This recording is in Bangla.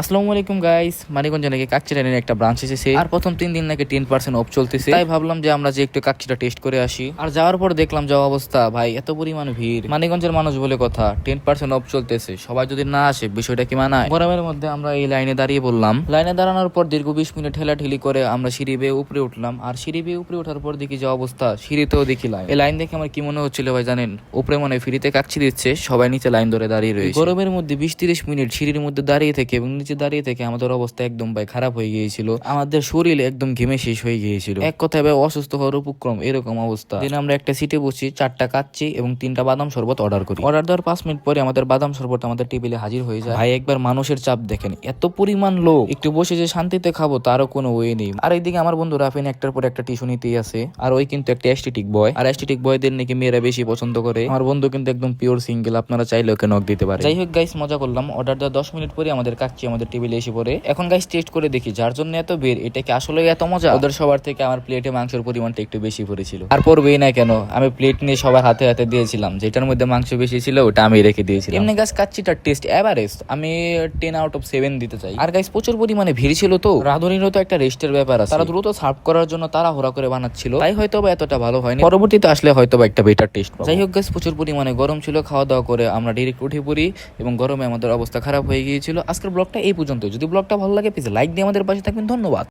আসসালামু আলাইকুম গাইস মানিকগঞ্জ নাকি কাকচি ট্রেনের একটা ব্রাঞ্চ এসেছে। আর প্রথম তিন দিন নাকি টেন পার্সেন্ট অফ চলতেছে। তাই ভাবলাম যে আমরা যে একটু কাকচিটা টেস্ট করে আসি। আর যাওয়ার পর দেখলাম যা অবস্থা, ভাই, এত পরিমাণ ভিড়। মানিকগঞ্জের মানুষ বলে কথা টেন পার্সেন্ট অফ চলতেছে। সবাই যদি না আসে, বিষয়টা কি মানায়? গরমের মধ্যে আমরা এই লাইনে দাঁড়িয়ে বললাম লাইনে দাঁড়ানোর পর দীর্ঘ বিশ মিনিট ঠেলাঠেলি করে আমরা সিঁড়ি বেয়ে উপরে উঠলাম। আর সিঁড়ি বেয়ে উপরে ওঠার পর দেখি যে অবস্থা, সিঁড়িতেও দেখি লাইন এই লাইন দেখে আমার কি মনে হচ্ছিল ভাই জানেন? উপরে মনে ফ্রিতে কাকছি দিচ্ছে, সবাই নিচে লাইন ধরে দাঁড়িয়ে রয়েছে। গরমের মধ্যে বিশ তিরিশ মিনিট সিঁড়ির মধ্যে দাঁড়িয়ে থেকে এবং নিচে দাঁড়িয়ে থেকে আমাদের অবস্থা একদম ভাই খারাপ হয়ে গিয়েছিল। আমাদের শরীর একদম ঘেমে শেষ হয়ে গিয়েছিল। এক কথায় ভাই অসুস্থ হওয়ার উপক্রম এরকম অবস্থা। দিন আমরা একটা সিটে বসি, চারটা কাচ্ছি এবং তিনটা বাদাম শরবত অর্ডার করি। অর্ডার দেওয়ার পাঁচ মিনিট পরে আমাদের বাদাম শরবত আমাদের টেবিলে হাজির হয়ে যায়। ভাই, একবার মানুষের চাপ দেখেন। এত পরিমাণ লোক। একটু বসে যে শান্তিতে খাব তারও কোনো ওয়ে নেই। আর এইদিকে আমার বন্ধু রাফিন একটার পর একটা টিউশন নিতেই আছে আর ওই কিন্তু একটা অ্যাস্টেটিক বয় আর অ্যাস্টেটিক বয়দের নাকি মেয়েরা বেশি পছন্দ করে। আমার বন্ধু কিন্তু একদম পিওর সিঙ্গেল আপনারা চাইলে ওকে নক দিতে পারে যাই হোক গাইস মজা করলাম। অর্ডার দেওয়ার দশ মিনিট পরে আমাদের কাচ্ছি আমাদের টেবিলে এসে পড়ে। এখন গাইস টেস্ট করে দেখি যার জন্য এত বের এটা কি আসলে এত মজা? ওদের সবার থেকে আমার প্লেটে মাংসের পরিমাণটা একটু বেশি পড়েছিল। আর পড়বেই না কেন আমি প্লেট নিয়ে সবার হাতে হাতে দিয়েছিলাম। যেটার মধ্যে মাংস বেশি ছিল ওটা আমি রেখে দিয়েছিলাম। এমনি গাছ কাচ্চিটার টেস্ট এভারেস্ট আমি টেন আউট অফ সেভেন দিতে চাই। আর গাইস প্রচুর পরিমাণে ভিড় ছিল তো। রাঁধুনিরও তো একটা রেস্টের ব্যাপার আছে। তারা দ্রুত সার্ভ করার জন্য তারা হোরা করে বানাচ্ছিল। তাই হয়তো বা এতটা ভালো হয়নি। পরবর্তীতে আসলে হয়তো বা একটা বেটার টেস্ট যাই হোক গাছ প্রচুর পরিমাণে গরম ছিল খাওয়া দাওয়া করে আমরা ডিরেক্ট উঠে পড়ি এবং গরমে আমাদের অবস্থা খারাপ হয়ে গিয়েছিল। আজকের ব্লগটা এই পর্যন্ত যদি ব্লগটা ভালো লাগে প্লিজ লাইক দিয়ে আমাদের পাশে থাকবেন। ধন্যবাদ।